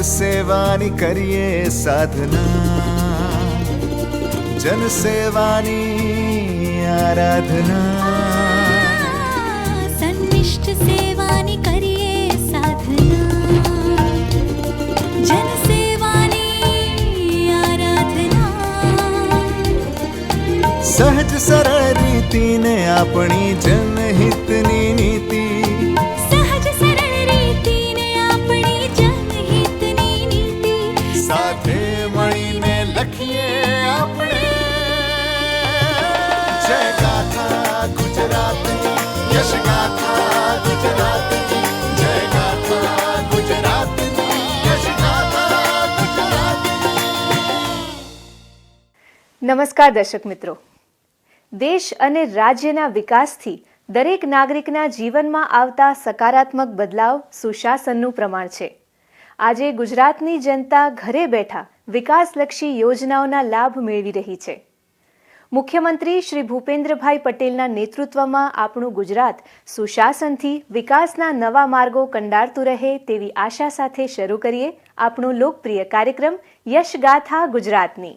સન્નિષ્ઠ સેવાની કરીએ સાધના જન સેવાની આરાધના સન્નિષ્ઠ સેવાની કરીએ સાધના જન સેવાની આરાધના સહજ સરળ રીતિને આપણી જનહિતની નીતિ નમસ્કાર દર્શક મિત્રો. દેશ અને રાજ્યના વિકાસથી દરેક નાગરિકના જીવનમાં આવતા સકારાત્મક બદલાવ સુશાસનનું પ્રમાણ છે. આજે ગુજરાતની જનતા ઘરે બેઠા વિકાસલક્ષી યોજનાઓના લાભ મેળવી રહી છે. મુખ્યમંત્રી શ્રી ભૂપેન્દ્રભાઈ પટેલના નેતૃત્વમાં આપણું ગુજરાત સુશાસનથી વિકાસના નવા માર્ગો કંડારતું રહે તેવી આશા સાથે શરૂ કરીએ આપણો લોકપ્રિય કાર્યક્રમ યશગાથા ગુજરાતની.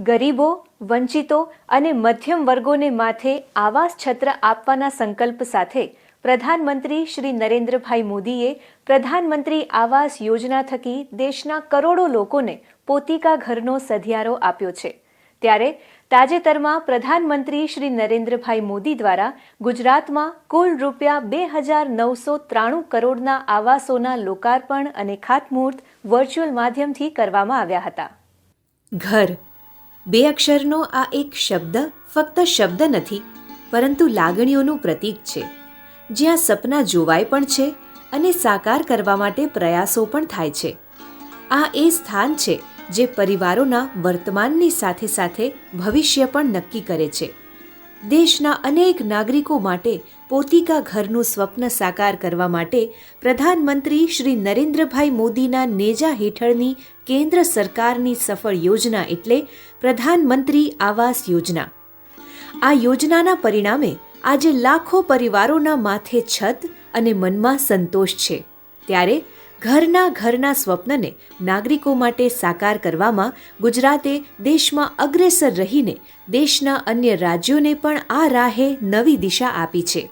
ગરીબો, વંચિતો અને મધ્યમ વર્ગોને માથે આવાસ છત્ર આપવાના સંકલ્પ સાથે પ્રધાનમંત્રી શ્રી નરેન્દ્રભાઈ મોદીએ પ્રધાનમંત્રી આવાસ યોજના થકી દેશના કરોડો લોકોને પોતિકા ઘરનો સધિયારો આપ્યો છે. ત્યારે તાજેતરમાં પ્રધાનમંત્રી શ્રી નરેન્દ્રભાઈ મોદી દ્વારા ગુજરાતમાં કુલ રૂપિયા બે હજાર નવસો ત્રાણું કરોડના આવાસોના લોકાર્પણ અને ખાતમુહૂર્ત વર્ચ્યુઅલ માધ્યમથી કરવામાં આવ્યા હતા. ઘર બે અક્ષરનો આ એક શબ્દ ફક્ત શબ્દ નથી, પરંતુ લાગણીઓનું પ્રતીક છે, જ્યાં સપના જોવાય પણ છે અને સાકાર કરવા માટે પ્રયાસો પણ થાય છે. આ એ સ્થાન છે જે પરિવારોના વર્તમાનની સાથે સાથે ભવિષ્ય પણ નક્કી કરે છે. દેશના અનેક નાગરિકો માટે પોતિકા ઘરનું સ્વપ્ન સાકાર કરવા માટે પ્રધાનમંત્રી શ્રી નરેન્દ્રભાઈ મોદીના નેજા હેઠળની કેન્દ્ર સરકારની સફળ યોજના એટલે પ્રધાનમંત્રી આવાસ યોજના. આ યોજનાના પરિણામે આજે લાખો પરિવારોના માથે છત અને મનમાં સંતોષ છે. ત્યારે ઘરના ઘરના સ્વપ્નને નાગરિકો માટે સાકાર કરવામાં ગુજરાતે દેશમાં અગ્રેસર રહીને દેશના અન્ય રાજ્યોને પણ આ રાહે નવી દિશા આપી છે.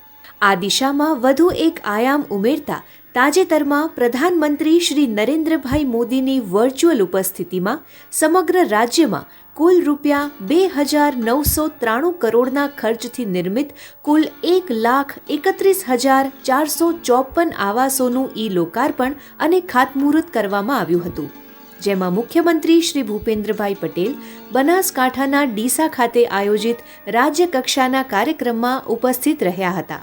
આ દિશામાં વધુ એક આયામ ઉમેરતા તાજેતરમાં પ્રધાનમંત્રી શ્રી નરેન્દ્રભાઈ મોદીની વર્ચ્યુઅલ ઉપસ્થિતિમાં સમગ્ર રાજ્યમાં કુલ રૂપિયા બે હજાર નવસો ત્રાણું કરોડના ખર્ચથી નિર્મિત કુલ એક લાખ એકત્રીસ હજાર ચારસો ચોપન આવાસોનું ઈ લોકાર્પણ અને ખાતમુહૂર્ત કરવામાં આવ્યું હતું. જેમાં મુખ્યમંત્રી શ્રી ભૂપેન્દ્રભાઈ પટેલ બનાસકાંઠાના ડીસા ખાતે આયોજિત રાજ્યકક્ષાના કાર્યક્રમમાં ઉપસ્થિત રહ્યા હતા.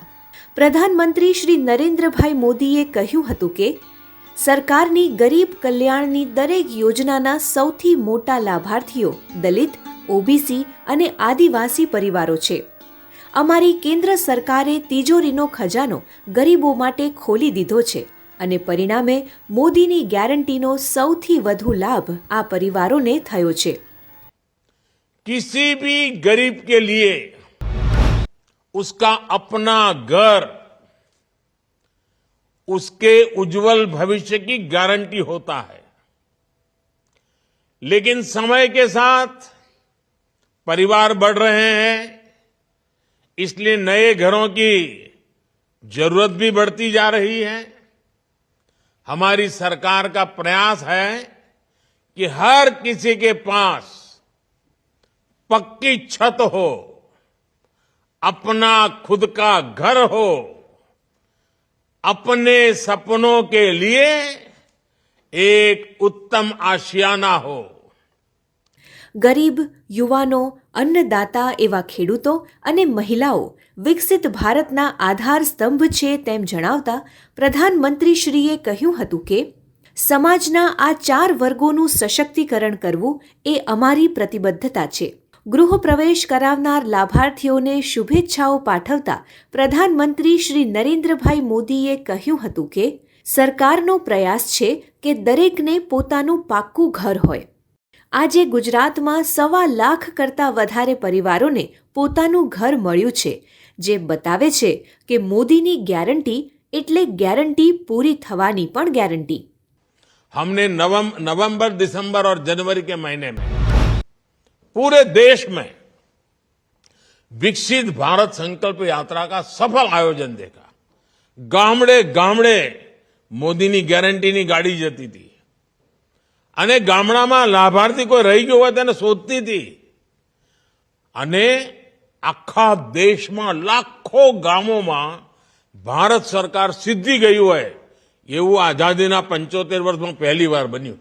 પ્રધાનમંત્રી શ્રી નરેન્દ્રભાઈ મોદીએ કહ્યું હતું કે, સરકારની ગરીબ કલ્યાણની દરેક યોજનાના સૌથી મોટા લાભાર્થીઓ દલિત, ઓબીસી અને આદિવાસી પરિવારો છે. અમારી કેન્દ્ર સરકારે તિજોરીનો ખજાનો ગરીબો માટે ખોલી દીધો છે અને પરિણામે મોદીની ગેરંટીનો સૌથી વધુ લાભ આ પરિવારોને થયો છે. કિસી ભી ગરીબ કે લીએ उसका अपना घर, उसके उज्जवल भविष्य की गारंटी होता है। लेकिन समय के साथ परिवार बढ़ रहे हैं, इसलिए नए घरों की ज़रूरत भी बढ़ती जा रही है। हमारी सरकार का प्रयास है कि हर किसी के पास पक्की छत हो। अपना खुद का घर हो अपने सपनों के लिए एक उत्तम आशियाना हो ગરીબ યુવાનો અન્નદાતા એવા ખેડૂતો અને મહિલાઓ વિકસિત ભારતના આધાર સ્તંભ છે તેમ જણાવતા પ્રધાનમંત્રીશ્રીએ કહ્યું હતું કે સમાજના આ ચાર વર્ગોનું સશક્તિકરણ કરવું એ અમારી પ્રતિબદ્ધતા છે ગૃહપ્રવેશ કરાવનાર લાભાર્થીઓને શુભેચ્છાઓ પાઠવતા પ્રધાનમંત્રી શ્રી નરેન્દ્રભાઈ મોદીએ કહ્યું હતું કે સરકારનો પ્રયાસ છે કે દરેકને પોતાનું પાક્કું ઘર હોય આજે ગુજરાતમાં સવા લાખ કરતાં વધારે પરિવારોને પોતાનું ઘર મળ્યું છે જે બતાવે છે કે મોદીની ગેરંટી એટલે ગેરંટી પૂરી થવાની પણ ગેરંટી हमने नवम नवंबर दिसंबर और जनवरी के महीने में पूरे देश में विकसित भारत संकल्प यात्रा का सफल आयोजन देखा ગામડે ગામડે મોદીની ગેરંટીની ગાડી જતી હતી અને ગામડામાં લાભાર્થી કોઈ રહી ગયો હોય તેને શોધતી હતી અને આખા દેશમાં લાખો ગામોમાં ભારત સરકાર સિદ્ધી ગઈ હોય એવું आजादी पंचोतेर वर्ष में पहली बार बन्यू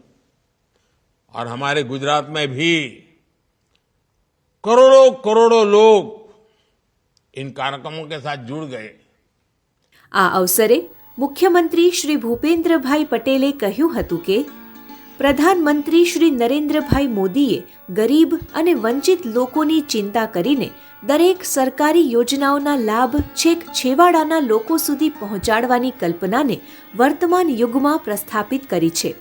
और हमारे गुजरात में भी करोड़ों करोड़ों लोग इन कार्यक्रमों के साथ जुड़ गए આ અવસરે મુખ્યમંત્રી શ્રી ભૂપેન્દ્રભાઈ પટેલે કહ્યું હતું કે પ્રધાનમંત્રી શ્રી નરેન્દ્રભાઈ મોદીએ ગરીબ અને વંચિત લોકોની ચિંતા કરીને દરેક સરકારી યોજનાઓના લાભ છેક છેવાડાના લોકો સુધી પહોંચાડવાની કલ્પનાને વર્તમાન યુગમાં પ્રસ્થાપિત કરી છે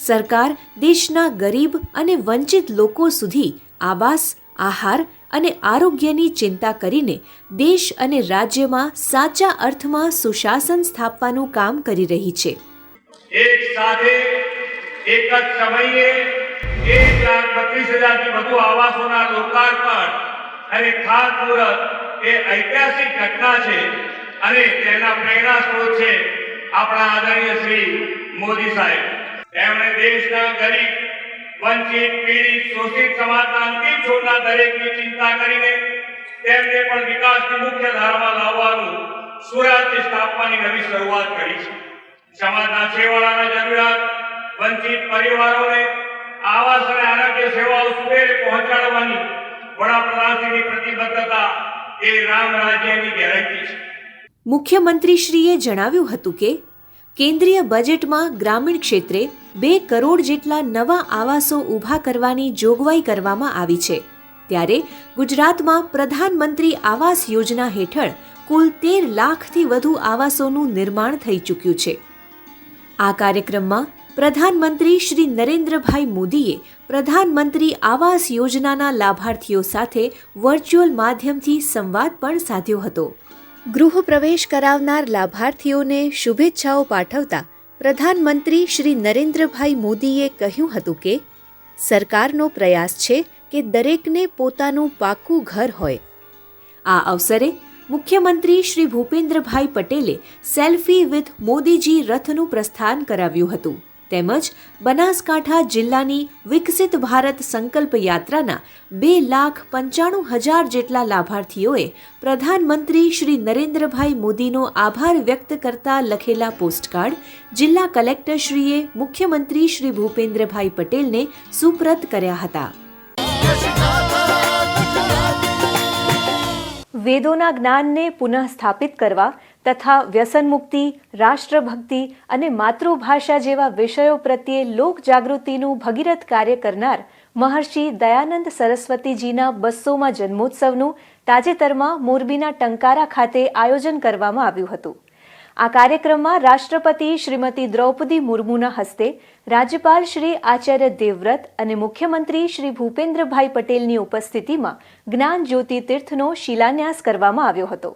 સરકાર દેશના ગરીબ અને વંચિત લોકો સુધી આવાસ આહાર અને આરોગ્યની ચિંતા કરીને દેશ અને રાજ્યમાં સાચા અર્થમાં સુશાસન સ્થાપવાનું કામ કરી રહી છે. એક સાથે, એક જ સમયે એક લાખ બત્રીસ હજારથી વધુ આવાસોના લોકાર્પણ અને ખાતમુહૂર્ત એ ઐતિહાસિક ઘટના છે અને તેના પ્રેરણા સ્ત્રોત છે આપણા આદરણીય શ્રી મોદી સાહેબ. તેમણે દેશના ગરીબ વંચિત પીડિત શોષિત સમાજના અંતિમ છોડના દરેકની ચિંતા કરીને તેમને પણ વિકાસની મુખ્ય ધારામાં લાવવાનું સુરાજ્ય સ્થાપવાની નવી શરૂઆત કરી છે. સમાજના છેવાડાના જરૂરિયાત, વંચિત પરિવારોને આવાસ અને આરોગ્ય સેવાઓ સુરેરે પહોંચાડવાની વડાપ્રધાનશ્રીની પ્રતિબદ્ધતા એ રામ રાજ્યની ગેરંટી છે. મુખ્યમંત્રીશ્રીએ જણાવ્યું હતું કે કેન્દ્રીય બજેટમાં ગ્રામીણ ક્ષેત્રે બે કરોડ જેટલા નવા આવાસો ઊભા કરવાની જોગવાઈ કરવામાં આવી છે. ત્યારે ગુજરાતમાં પ્રધાનમંત્રી આવાસ યોજના હેઠળ કુલ તેર લાખથી વધુ આવાસોનું નિર્માણ થઈ ચૂક્યું છે. આ કાર્યક્રમમાં પ્રધાનમંત્રી શ્રી નરેન્દ્રભાઈ મોદીએ પ્રધાનમંત્રી આવાસ યોજનાના લાભાર્થીઓ સાથે વર્ચ્યુઅલ માધ્યમથી સંવાદ પણ સાધ્યો હતો. ગૃહ પ્રવેશ કરાવનાર લાભાર્થીઓને શુભેચ્છાઓ પાઠવતા પ્રધાનમંત્રી શ્રી નરેન્દ્રભાઈ મોદીએ કહ્યું હતું કે, સરકારનો પ્રયાસ છે કે દરેકને પોતાનું પાકું ઘર હોય. આ અવસરે મુખ્યમંત્રી શ્રી ભૂપેન્દ્રભાઈ પટેલે સેલ્ફી વિથ મોદીજી રથનું પ્રસ્થાન કરાવ્યું હતું. તેમજ બનાસકાંઠા જિલ્લાની વિકસિત ભારત સંકલ્પ યાત્રાના બે લાખ પંચાણું હજાર જેટલા લાભાર્થીઓએ પ્રધાનમંત્રી શ્રી નરેન્દ્રભાઈ મોદીનો આભાર વ્યક્ત કરતા લખેલા પોસ્ટકાર્ડ જિલ્લા કલેક્ટરશ્રીએ મુખ્યમંત્રી શ્રી ભૂપેન્દ્રભાઈ પટેલને સુપ્રત કર્યા હતા. વેદોના જ્ઞાનને પુનઃસ્થાપિત કરવા તથા વ્યસન મુક્તિ રાષ્ટ્રભક્તિ અને માતૃભાષા જેવા વિષયો પ્રત્યે લોક જાગૃતિનું ભગીરથ કાર્ય કરનાર મહર્ષિ દયાનંદ સરસ્વતીજીના બસોમાં જન્મોત્સવનું તાજેતરમાં મોરબીના ટંકારા ખાતે આયોજન કરવામાં આવ્યું હતું. આ કાર્યક્રમમાં રાષ્ટ્રપતિ શ્રીમતી દ્રૌપદી મુર્મુના હસ્તે રાજ્યપાલ શ્રી આચાર્ય દેવવ્રત અને મુખ્યમંત્રી શ્રી ભૂપેન્દ્રભાઈ પટેલની ઉપસ્થિતિમાં જ્ઞાન જ્યોતિ તીર્થનો શિલાન્યાસ કરવામાં આવ્યો હતો.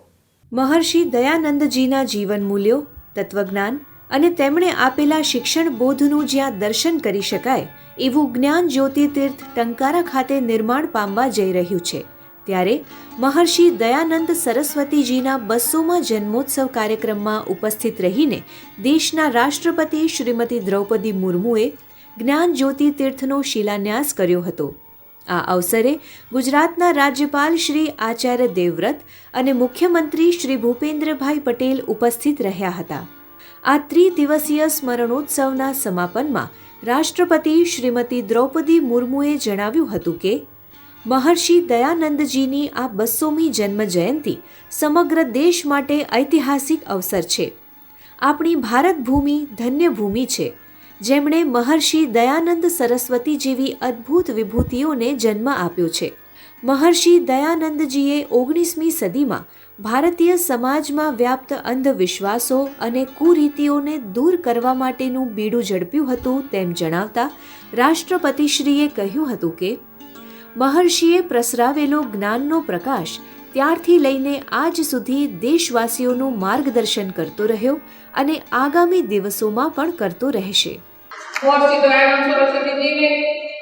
મહર્ષિ દયાનંદજીના જીવન મૂલ્યો, તત્વજ્ઞાન અને તેમણે આપેલા શિક્ષણ બોધનું જ્યાં દર્શન કરી શકાય, એવું જ્ઞાન જ્યોતિ તીર્થ ટંકારા ખાતે નિર્માણ પામવા જઈ રહ્યું છે. ત્યારે મહર્ષિ દયાનંદ સરસ્વતીજીના બસોમાં જન્મોત્સવ કાર્યક્રમમાં ઉપસ્થિત રહીને દેશના રાષ્ટ્રપતિ શ્રીમતી દ્રૌપદી મુર્મુએ જ્ઞાન જ્યોતિ તીર્થનો શિલાન્યાસ કર્યો હતો. આ અવસરે ગુજરાતના રાજ્યપાલ શ્રી આચાર્ય દેવવ્રત અને મુખ્યમંત્રી શ્રી ભૂપેન્દ્રભાઈ પટેલ ઉપસ્થિત રહ્યા હતા. આ ત્રિદિવસીય સ્મરણોત્સવના સમાપનમાં રાષ્ટ્રપતિ શ્રીમતી દ્રૌપદી મુર્મુએ જણાવ્યું હતું કે, મહર્ષિ દયાનંદજીની આ બસોમી જન્મ જયંતિ સમગ્ર દેશ માટે ઐતિહાસિક અવસર છે. આપણી ભારત ભૂમિ ધન્ય ભૂમિ છે. જેમણે મહર્ષિ દયાનંદ સરસ્વતી જેવી અદ્ભુત વિભૂતિઓને જન્મ આપ્યો છે. મહર્ષિ દયાનંદજીએ ઓગણીસમી સદીમાં ભારતીય સમાજમાં વ્યાપ્ત અંધવિશ્વાસો અને કુરીતિઓને દૂર કરવા માટેનું બીડું ઝડપ્યું હતું તેમ જણાવતા રાષ્ટ્રપતિશ્રીએ કહ્યું હતું કે, મહર્ષિએ પ્રસરાવેલો જ્ઞાનનો પ્રકાશ ત્યારથી લઈને આજ સુધી દેશવાસીઓનું માર્ગદર્શન કરતો રહ્યો અને આગામી દિવસોમાં પણ કરતો રહેશે महर्षि दयानंद सरस्वती जी ने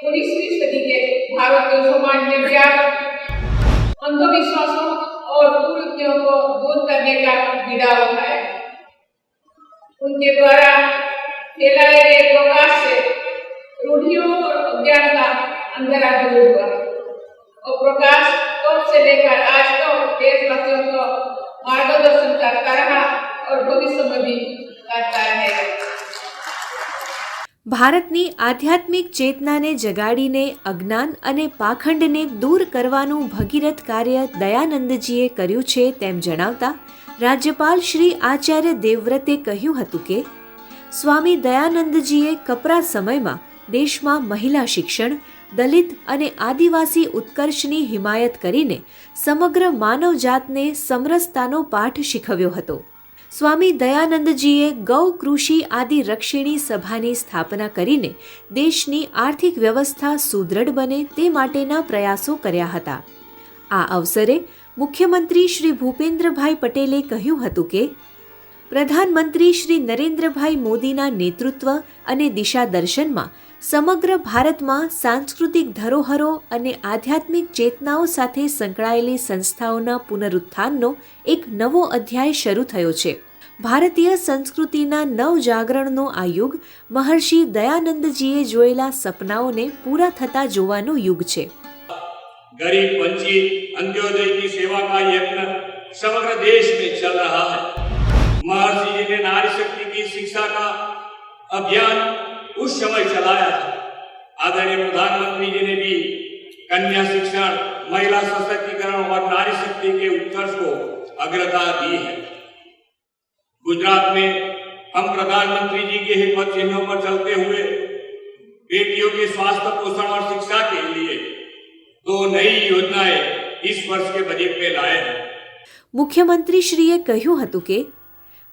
उन्नीसवीं सदी के भारत के समाज में व्याप्त अंधविश्वासों और कुरीतियों को दूर करने का बीड़ा उठाया उनके द्वारा फैलाए गए प्रकाश से रूढ़ियों और अज्ञान का अंधेरा दूर हुआ और प्रकाश तब से लेकर आज तक देशवासियों को मार्गदर्शन करता रहा और भविष्य में भी करता रहेगा ભારતની આધ્યાત્મિક ચેતનાને જગાડીને અજ્ઞાન અને પાખંડને દૂર કરવાનું ભગીરથ કાર્ય દયાનંદજીએ કર્યું છે તેમ જણાવતા રાજ્યપાલ શ્રી આચાર્ય દેવવ્રતે કહ્યું હતું કે સ્વામી દયાનંદજીએ કપરા સમયમાં દેશમાં મહિલા શિક્ષણ દલિત અને આદિવાસી ઉત્કર્ષની હિમાયત કરીને સમગ્ર માનવજાતને સમરસતાનો પાઠ શીખવ્યો હતો. સ્વામી દયાનંદજીએ ગૌ કૃષિ આદિ રક્ષિણી સભાની સ્થાપના કરીને દેશની આર્થિક વ્યવસ્થા સુદૃઢ બને તે માટેના પ્રયાસો કર્યા હતા. આ અવસરે મુખ્યમંત્રી શ્રી ભૂપેન્દ્રભાઈ પટેલે કહ્યું હતું કે, પ્રધાનમંત્રી શ્રી નરેન્દ્રભાઈ મોદીના નેતૃત્વ અને દિશા દર્શનમાં સમગ્ર ભારતમાં સાંસ્કૃતિક ધરોહરો અને આધ્યાત્મિક ચેતનાઓ સાથે સંકળાયેલી સંસ્થાઓના પુનરુત્થાનનો એક નવો અધ્યાય શરૂ થયો છે ભારતીય સંસ્કૃતિના નવજાગરણનો આ યુગ મહર્ષિ દયાનંદજીએ જોયેલા સપનાઓને પૂરા થતા જોવાનો યુગ છે गरीब वंचित अंत्योदय की सेवा का यत्न समग्र देश में चल रहा है महर्षि जी ने नारी शक्ति की शिक्षा का अभियान उस समय चलाया था आदरणीय प्रधानमंत्री जी ने भी कन्या शिक्षण महिला सशक्तिकरण और नारी शक्ति के उत्कर्ष को अग्रता दी है गुजरात में हम प्रधानमंत्री जी के हिम्मत चिन्हों पर चलते हुए बेटियों के स्वास्थ्य पोषण और शिक्षा के लिए दो नई योजनाएं इस वर्ष के बजट में लाए हैं મુખ્યમંત્રીશ્રીએ કહ્યું હતું કે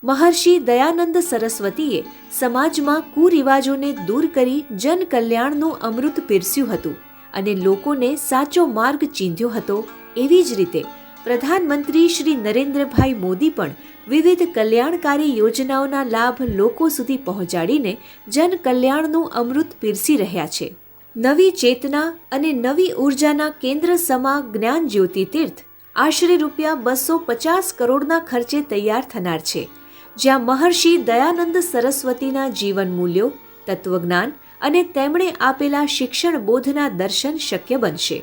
મહર્ષિ દયાનંદ સરસ્વતીએ સમાજમાં કુરિવાજોને દૂર કરી જનકલ્યાણનું અમૃત પીરસ્યું હતું અને લોકોને સાચો માર્ગ ચીંધ્યો હતો એવી જ રીતે પ્રધાનમંત્રી શ્રી નરેન્દ્રભાઈ મોદી પણ વિવિધ કલ્યાણકારી યોજનાઓના લાભ લોકો સુધી પહોંચાડીને જનકલ્યાણનું અમૃત પીરસી રહ્યા છે. નવી ચેતના અને નવી ઉર્જાના કેન્દ્ર સમા જ્ઞાન જ્યોતિ તીર્થ આશરે રૂપિયા બસો પચાસ કરોડના ખર્ચે તૈયાર થનાર છે. જ્યાં મહર્ષિ દયાનંદ સરસ્વતીના જીવન મૂલ્યો તત્વજ્ઞાન અને તેમણે આપેલા શિક્ષણ બોધના દર્શન શક્ય બનશે.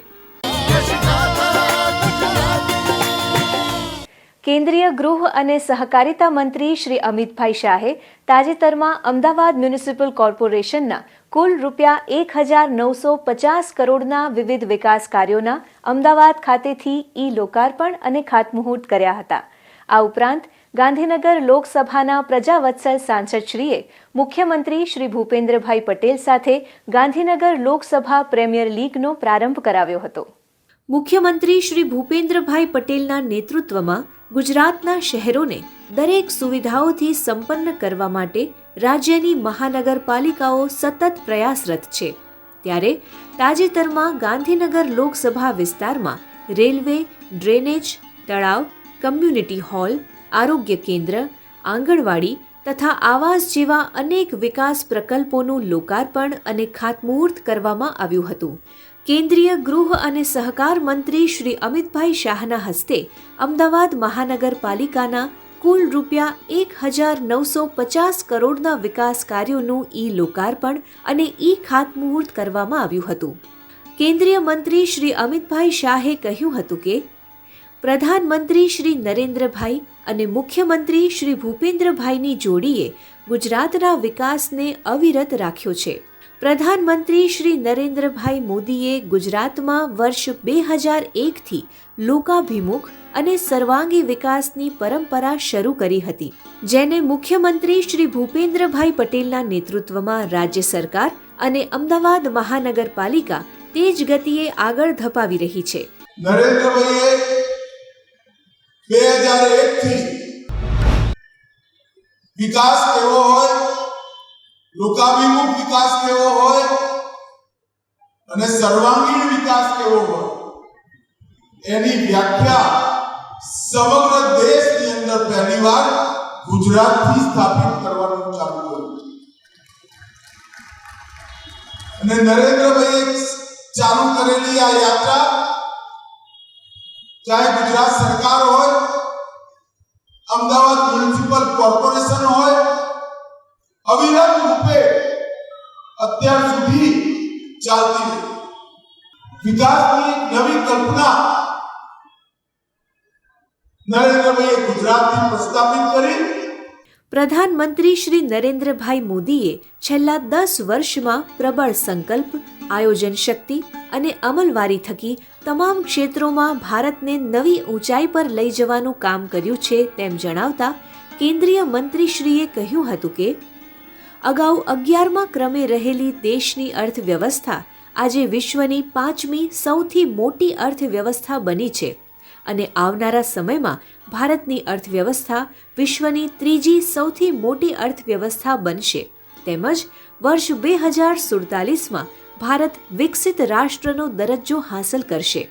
કેન્દ્રીય ગૃહ અને સહકારિતા મંત્રી શ્રી અમિતભાઈ શાહે તાજેતરમાં અમદાવાદ મ્યુનિસિપલ કોર્પોરેશનના કુલ રૂપિયા એક હજાર નવસો પચાસ કરોડના વિવિધ વિકાસ કાર્યોના અમદાવાદ ખાતેથી ઈ લોકાર્પણ અને ખાતમુહૂર્ત કર્યા હતા. આ ઉપરાંત ગાંધીનગર લોકસભાના પ્રજાવત્સલ સાંસદશ્રીએ મુખ્યમંત્રી શ્રી ભૂપેન્દ્રભાઈ પટેલ સાથે ગાંધીનગર લોકસભા પ્રીમિયર લીગનો પ્રારંભ કરાવ્યો હતો. મુખ્યમંત્રી શ્રી ભૂપેન્દ્રભાઈ પટેલના નેતૃત્વમાં ગુજરાતના શહેરોને દરેક સુવિધાઓથી સંપન્ન કરવા માટે રાજ્યની મહાનગરપાલિકાઓ સતત પ્રયાસરત છે. ત્યારે તાજેતરમાં ગાંધીનગર લોકસભા વિસ્તારમાં રેલવે, ડ્રેનેજ, તળાવ, કમ્યુનિટી હોલ આરોગ્ય કેન્દ્ર, આંગણવાડી તથા આવાસ જેવા અનેક વિકાસ પ્રકલ્પોનું લોકાર્પણ અને ખાતમુહૂર્ત કરવામાં આવ્યું હતું. કેન્દ્રીય ગૃહ અને સહકાર મંત્રી શ્રી અમિતભાઈ શાહના હસ્તે અમદાવાદ મહાનગરપાલિકાના કુલ રૂપિયા એક હજાર નવસો પચાસ કરોડના વિકાસ કાર્યોનું ઈ લોકાર્પણ અને ઈ ખાતમુહૂર્ત કરવામાં આવ્યું હતું. કેન્દ્રીય મંત્રી શ્રી અમિતભાઈ શાહે કહ્યું હતું કે, પ્રધાનમંત્રી શ્રી નરેન્દ્રભાઈ અને મુખ્યમંત્રી શ્રી ભૂપેન્દ્રભાઈની જોડીએ ગુજરાતના વિકાસને અવિરત રાખ્યો છે. પ્રધાનમંત્રી શ્રી નરેન્દ્રભાઈ મોદીએ ગુજરાતમાં વર્ષ બે હજાર એકથી લોકાભિમુખ અને સર્વાંગી વિકાસની પરંપરા શરૂ કરી હતી. જેને મુખ્યમંત્રી શ્રી ભૂપેન્દ્રભાઈ પટેલના નેતૃત્વમાં રાજ્ય સરકાર અને અમદાવાદ મહાનગરપાલિકા તેજ ગતિએ આગળ ધપાવી રહી છે. નરેન્દ્રભાઈએ બે હજાર એક થી વિકાસ કેવો હોય? લોકાભિમુખ વિકાસ કેવો હોય? અને સર્વાંગીણ વિકાસ કેવો હોય? એની વ્યાખ્યા સમગ્ર દેશની અંદર પહેલીવાર ગુજરાતથી સ્થાપિત કરવાનું ચાલુ કર્યું. અને નરેન્દ્રભાઈ ચાલુ કરેલી આ યાત્રા ચાહે ગુજરાત સરકાર હોય અમદાવાદ મ્યુનિસિપલ કોર્પોરેશન હોય અવિરત રૂપે અત્યાર સુધી ચાલતી રહી વિકાસની એક નવી કલ્પના નરેન્દ્રભાઈએ ગુજરાતથી પ્રસ્થાપિત કરી પ્રધાનમંત્રી શ્રી નરેન્દ્રભાઈ મોદીએ છેલ્લા દસ વર્ષમાં પ્રબળ સંકલ્પ આયોજન શક્તિ અને અમલવારી થકી તમામ ક્ષેત્રોમાં ભારતને નવી ઊંચાઈ પર લઈ જવાનું કામ કર્યું છે તેમ જણાવતા કેન્દ્રીય મંત્રીશ્રીએ કહ્યું હતું કે, અગાઉ અગિયારમાં ક્રમે રહેલી દેશની અર્થવ્યવસ્થા આજે વિશ્વની પાંચમી સૌથી મોટી અર્થવ્યવસ્થા બની છે અને આવનારા સમયમાં ભારતની અર્થવ્યવસ્થા વિશ્વની ત્રીજી સૌથી મોટી અર્થવ્યવસ્થા બનશે. તેમજ વર્ષ બે હજાર સુડતાલીસમાં ભારત વિકસિત રાષ્ટ્રનો દરજ્જો હાંસલ કરશે.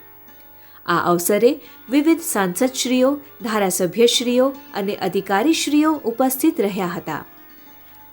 આ અવસરે વિવિધ સાંસદશ્રીઓ, ધારાસભ્યશ્રીઓ અને અધિકારીશ્રીઓ ઉપસ્થિત રહ્યા હતા.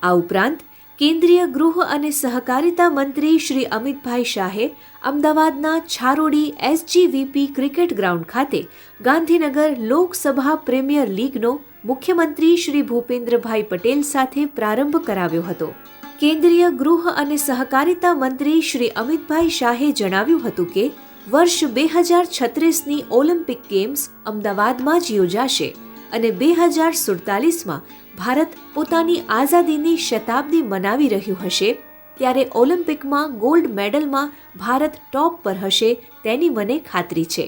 આ ઉપરાંત કેન્દ્રીય ગૃહ અને સહકારિતા મંત્રી શ્રી અમિતભાઈ શાહે અમદાવાદના છારોડી એસજીવીપી ક્રિકેટ ગ્રાઉન્ડ ખાતે ગાંધીનગર લોકસભા પ્રીમિયર લીગનો મુખ્યમંત્રી શ્રી ભૂપેન્દ્રભાઈ પટેલ સાથે પ્રારંભ કરાવ્યો હતો. કેન્દ્રીય ગૃહ અને સહકારિતા મંત્રી શ્રી અમિતભાઈ શાહે જણાવ્યું હતું કે, વર્ષ બે હજાર છત્રીસની ઓલિમ્પિક ગેમ્સ અમદાવાદમાં જ યોજાશે અને બે હજાર સુડતાલીસમાં ભારત પોતાની આઝાદીની શતાબ્દી મનાવી રહ્યું હશે. ત્યારે ઓલિમ્પિકમાં ગોલ્ડ મેડલમાં ભારત ટોપ પર હશે તેની મને ખાતરી છે.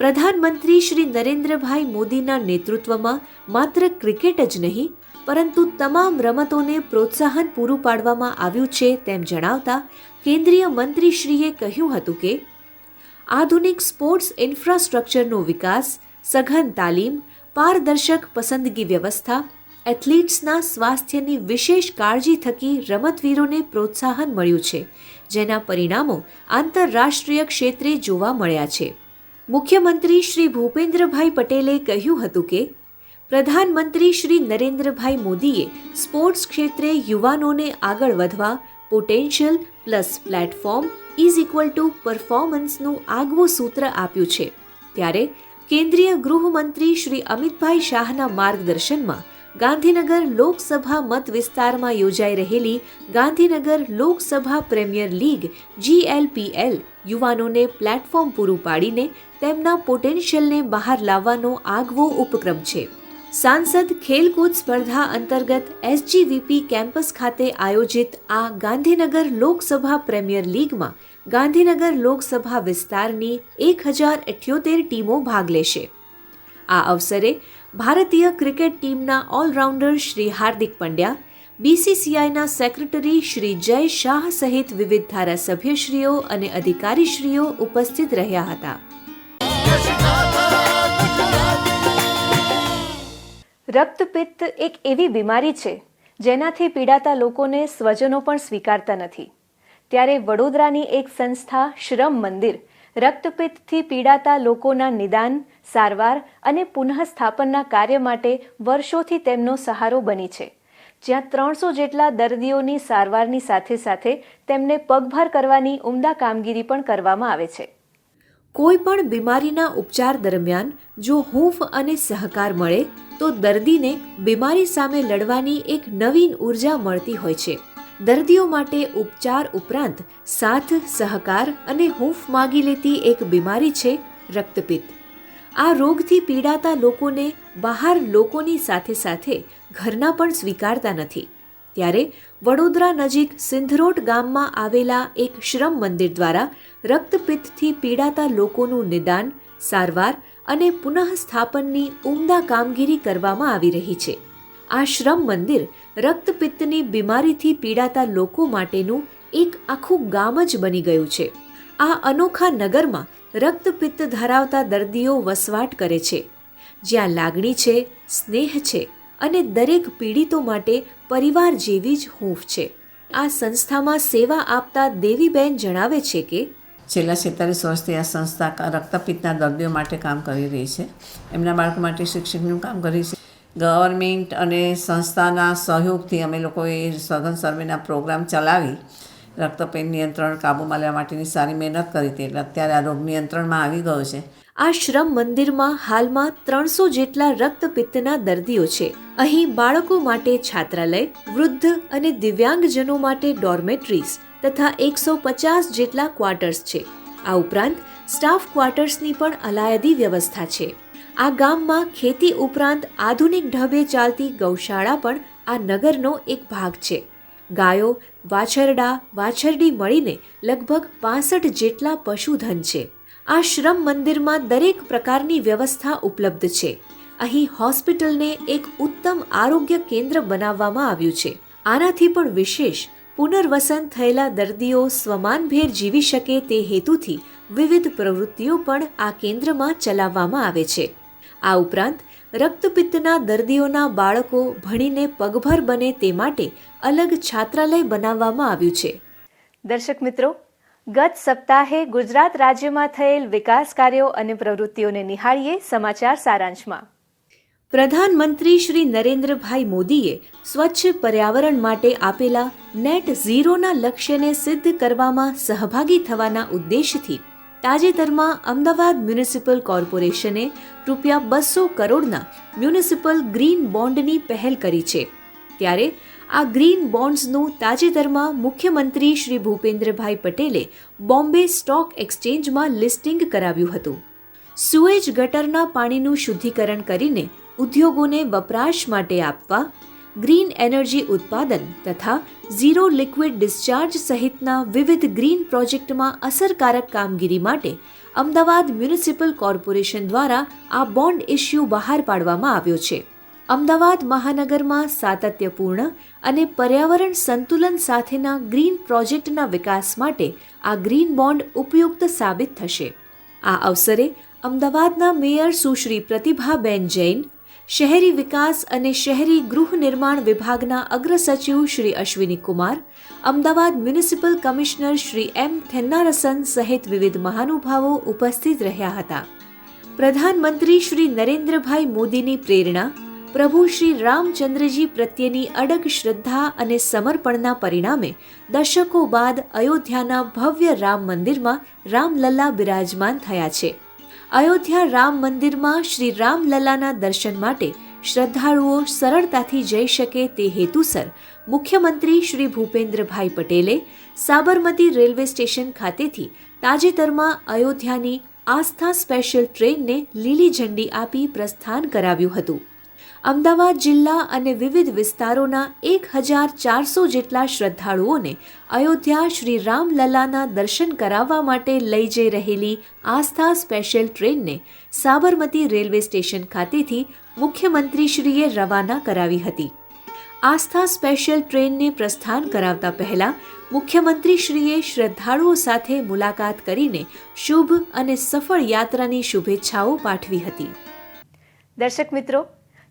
પ્રધાનમંત્રી શ્રી નરેન્દ્રભાઈ મોદીના નેતૃત્વમાં માત્ર ક્રિકેટ જ નહીં પરંતુ તમામ રમતોને પ્રોત્સાહન પૂરું પાડવામાં આવ્યું છે તેમ જણાવતા કેન્દ્રીય મંત્રીશ્રીએ કહ્યું હતું કે, આધુનિક સ્પોર્ટ્સ ઇન્ફ્રાસ્ટ્રક્ચરનો વિકાસ, સઘન તાલીમ, પારદર્શક પસંદગી વ્યવસ્થા, એથ્લીટ્સના સ્વાસ્થ્યની વિશેષ કાળજી થકી રમતવીરોને પ્રોત્સાહન મળ્યું છે, જેના પરિણામો આંતરરાષ્ટ્રીય ક્ષેત્રે જોવા મળ્યા છે. મુખ્યમંત્રી શ્રી ભૂપેન્દ્રભાઈ પટેલે કહ્યું હતું કે પ્રધાનમંત્રી શ્રી નરેન્દ્રભાઈ મોદીએ સ્પોર્ટ્સ ક્ષેત્રે યુવાનોને આગળ વધવા potential plus platform is equal to પરફોર્મન્સનું આગવું સૂત્ર આપ્યું છે. ત્યારે કેન્દ્રીય ગૃહમંત્રી શ્રી અમિતભાઈ શાહના માર્ગદર્શનમાં ગાંધીનગર લોકસભા મત વિસ્તારમાં યોજાઈ રહેલી Gandhinagar Lok Sabha premier league GLPL યુવાનોને પ્લેટફોર્મ પૂરું પાડીને તેમના પોટેન્શિયલને બહાર લાવવાનો આગવો ઉપક્રમ છે. સાંસદ ખેલકૂદ સ્પર્ધા અંતર્ગત એસજીવીપી કેમ્પસ ખાતે આયોજિત આ ગાંધીનગર લોકસભા પ્રીમિયર લીગમાં ગાંધીનગર લોકસભા વિસ્તારની એક હજાર અઠ્યોતેર ટીમો ભાગ લેશે. આ અવસરે ભારતીય ક્રિકેટ ટીમના ઓલરાઉન્ડર શ્રી હાર્દિક પંડ્યા, બીસીસીઆઈના સેક્રેટરી શ્રી જય શાહ સહિત વિવિધ ધારાસભ્યશ્રીઓ અને અધિકારીશ્રીઓ ઉપસ્થિત રહ્યા હતા. રક્તપિત્ત એક એવી બીમારી છે, જેનાથી પીડાતા લોકોને સ્વજનો પણ સ્વીકારતા નથી. ત્યારે વડોદરાની એક સંસ્થા, શ્રમ મંદિર, રક્તપિત્તથી પીડાતા લોકોના નિદાન, સારવાર અને પુનઃસ્થાપનના કાર્ય માટે વર્ષોથી તેમનો સહારો બની છે. જ્યાં ત્રણસો જેટલા દર્દીઓની સારવારની સાથે સાથે તેમને પગભર કરવાની ઉમદા કામગીરી પણ કરવામાં આવે છે. કોઈ પણ બીમારીના ઉપચાર દરમિયાન જો હૂંફ અને સહકાર મળે તો દર્દીને બીમારી સામે લડવાની એક નવીન ઊર્જા મળતી હોય છે. દર્દીઓ માટે ઉપચાર ઉપરાંત સાથ, સહકાર અને હૂંફ માગી લેતી એક બીમારી છે રક્તપિત્ત. આ રોગથી પીડાતા લોકોને બહાર લોકોની સાથે સાથે ઘરના પણ સ્વીકારતા નથી. ત્યારે વડોદરા નજીક સિંધરોટ ગામમાં આવેલા એક શ્રમ મંદિર દ્વારા રક્તપિત્તથી પીડાતા લોકોનું નિદાન, સારવાર અને પુનઃસ્થાપનની ઉમદા કામગીરી કરવામાં આવી રહી છે. આ શ્રમ મંદિર રક્તપિત્તની બીમારીથી પીડાતા લોકો માટેનું એક આખું ગામ જ બની ગયું છે. આ અનોખા નગરમાં રક્તપિત્ત ધરાવતા દર્દીઓ વસવાટ કરે છે. જ્યાં લાગણી છે, સ્નેહ છે અને દરેક પીડિતો માટે પરિવાર જેવી જ હૂંફ છે. આ સંસ્થામાં સેવા આપતા દેવીબેન જણાવે છે કે છેલ્લા છેતાલીસ વર્ષથી આ સંસ્થા રક્તપિત્તના દર્દીઓ માટે કામ કરી રહી છે. એમના બાળકો માટે શિક્ષકનું કામ કરી છે. ગવર્મેન્ટ અને સંસ્થાના સહયોગથી અમે લોકોએ સઘન સર્વેના પ્રોગ્રામ ચલાવી. રક્તપિત્ત નિયંત્રણ કાબૂમાં લેવા માટેની સારી મહેનત કરી હતી એટલે અત્યારે આ રોગ નિયંત્રણમાં આવી ગયો છે. આ શ્રમ મંદિરમાં હાલમાં ત્રણસો જેટલા રક્તપિત્તના દર્દીઓ છે. અહીં બાળકો માટે છાત્રાલય, વૃદ્ધ અને દિવ્યાંગજનો માટે ડોર્મેટરીઝ તથા એકસો પચાસ જેટલા ક્વાર્ટર્સ છે. આ ઉપરાંત સ્ટાફ ક્વાર્ટર્સની પણ અલાયદી વ્યવસ્થા છે. આ ગામમાં ખેતી ઉપરાંત આધુનિક ઢબે ચાલતી ગૌશાળા પણ આ નગરનો એક ભાગ છે. ગાયો, વાછરડા, વાછરડી મળીને લગભગ પાસઠ જેટલા પશુધન છે. આ શ્રમ મંદિરમાં દરેક પ્રકારની વ્યવસ્થા ઉપલબ્ધ છે. અહીં હોસ્પિટલને એક ઉત્તમ આરોગ્ય કેન્દ્ર બનાવવામાં આવ્યું છે. આનાથી પણ વિશેષ પુનર્વસન થયેલા દર્દીઓ સ્વમાનભેર જીવી શકે તે હેતુથી વિવિધ પ્રવૃત્તિઓ પણ આ કેન્દ્રમાં ચલાવવામાં આવે છે. આ ઉપરાંત, રક્તપિત્તના દર્દીઓના બાળકો ભણીને પગભર બને તે માટે અલગ છાત્રાલય બનાવવામાં આવ્યું છે. દર્શક મિત્રો, ગત સપ્તાહે ગુજરાત રાજ્યમાં થયેલ વિકાસ કાર્યો અને પ્રવૃત્તિઓને નિહાળીએ સમાચાર સારાંશમાં. પ્રધાનમંત્રી શ્રી નરેન્દ્રભાઈ મોદીએ સ્વચ્છ પર્યાવરણ માટે આપેલા નેટ ઝીરોના લક્ષ્યને સિદ્ધ કરવામાં સહભાગી થવાના ઉદ્દેશથી તાજેતરમાં અમદાવાદ મ્યુનિસિપલ કોર્પોરેશને રૂપિયા બસો કરોડના મ્યુનિસિપલ ગ્રીન બોન્ડની પહેલ કરી છે. ત્યારે આ ગ્રીન બોન્ડ્સનું તાજેતરમાં મુખ્યમંત્રી શ્રી ભૂપેન્દ્રભાઈ પટેલે બોમ્બે સ્ટોક એક્સચેન્જમાં લિસ્ટિંગ કરાવ્યું હતું. સુએજ ગટરના પાણીનું શુદ્ધિકરણ કરીને ઉદ્યોગોને વપરાશ માટે આપવા, ગ્રીન એનર્જી ઉત્પાદન તથા ઝીરો લિક્વિડ ડિસ્ચાર્જ સહિતના વિવિધ ગ્રીન પ્રોજેક્ટમાં અસરકારક કામગીરી માટે અમદાવાદ મ્યુનિસિપલ કોર્પોરેશન દ્વારા આ બોન્ડ ઇસ્યુ બહાર પાડવામાં આવ્યો છે. અમદાવાદ મહાનગરમાં સાતત્યપૂર્ણ અને પર્યાવરણ સંતુલન સાથેના ગ્રીન પ્રોજેક્ટના વિકાસ માટે આ ગ્રીન બોન્ડ ઉપયુક્ત સાબિત થશે. આ અવસરે અમદાવાદના મેયર સુશ્રી પ્રતિભાબેન જૈન શહેરી વિકાસ અને શહેરી ગૃહ નિર્માણ વિભાગના અગ્ર સચિવ Shri Ashwini Kumar, Ahmedabad municipal commissioner Shri M Thennarasan સહિત વિવિધ મહાનુભાવો ઉપસ્થિત રહ્યા હતા. પ્રધાનમંત્રી શ્રી નરેન્દ્રભાઈ મોદીની પ્રેરણા, પ્રભુ શ્રી રામચંદ્રજી પ્રત્યેની અડગ શ્રદ્ધા અને સમર્પણના પરિણામે દશકો બાદ અયોધ્યાના ભવ્ય રામ મંદિરમાં રામલલ્લા બિરાજમાન થયા છે. અયોધ્યા રામ મંદિરમાં શ્રી રામલલાના દર્શન માટે શ્રદ્ધાળુઓ સરળતાથી જઈ શકે તે હેતુસર મુખ્યમંત્રી શ્રી ભૂપેન્દ્રભાઈ પટેલે સાબરમતી રેલવે સ્ટેશન ખાતેથી તાજેતરમાં અયોધ્યાની આસ્થા સ્પેશિયલ ટ્રેનને લીલી ઝંડી આપી પ્રસ્થાન કરાવ્યું હતું. અમદાવાદ જિલ્લા અને વિવિધ વિસ્તારોના એક હજાર ચારસો જેટલા શ્રદ્ધાળુઓને અયોધ્યા શ્રી રામલલાના દર્શન કરાવવા માટે લઈ જઈ રહેલી આસ્થા સ્પેશિયલ ટ્રેનને સાબરમતી રેલવે સ્ટેશન ખાતેથી મુખ્યમંત્રીશ્રીએ રવાના કરાવી હતી. આસ્થા સ્પેશિયલ ટ્રેનને પ્રસ્થાન કરાવતા પહેલા મુખ્યમંત્રીશ્રીએ શ્રદ્ધાળુઓ સાથે મુલાકાત કરીને શુભ અને સફળ યાત્રાની શુભેચ્છાઓ પાઠવી હતી. દર્શક મિત્રો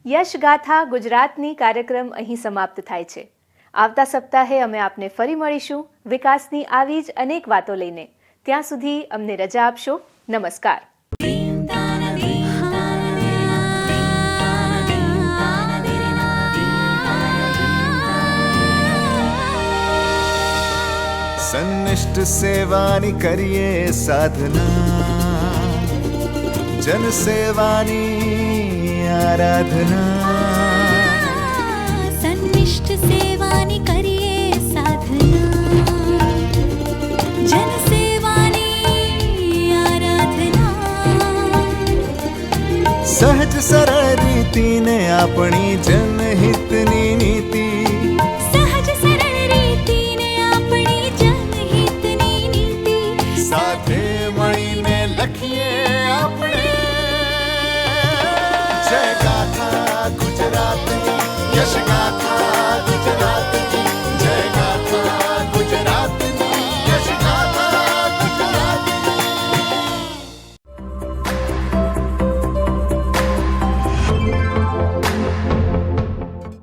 યશગાથા ગુજરાતની કાર્યક્રમ અહીં સમાપ્ત થાય છે. આવતા સપ્તાહે અમે આપને ફરી મળીશું. વિકાસની આવી જ અનેક વાતો લઈને. ત્યાં સુધી અમને રજા આપશો. નમસ્કાર. સંનિષ્ઠ સેવાની કરીએ સાધના. જન સેવાની આરાધના સંનિષ્ઠ સેવાની કરીએ સાધના જન સેવાની આરાધના સહજ સરળ રીતિને આપણી જન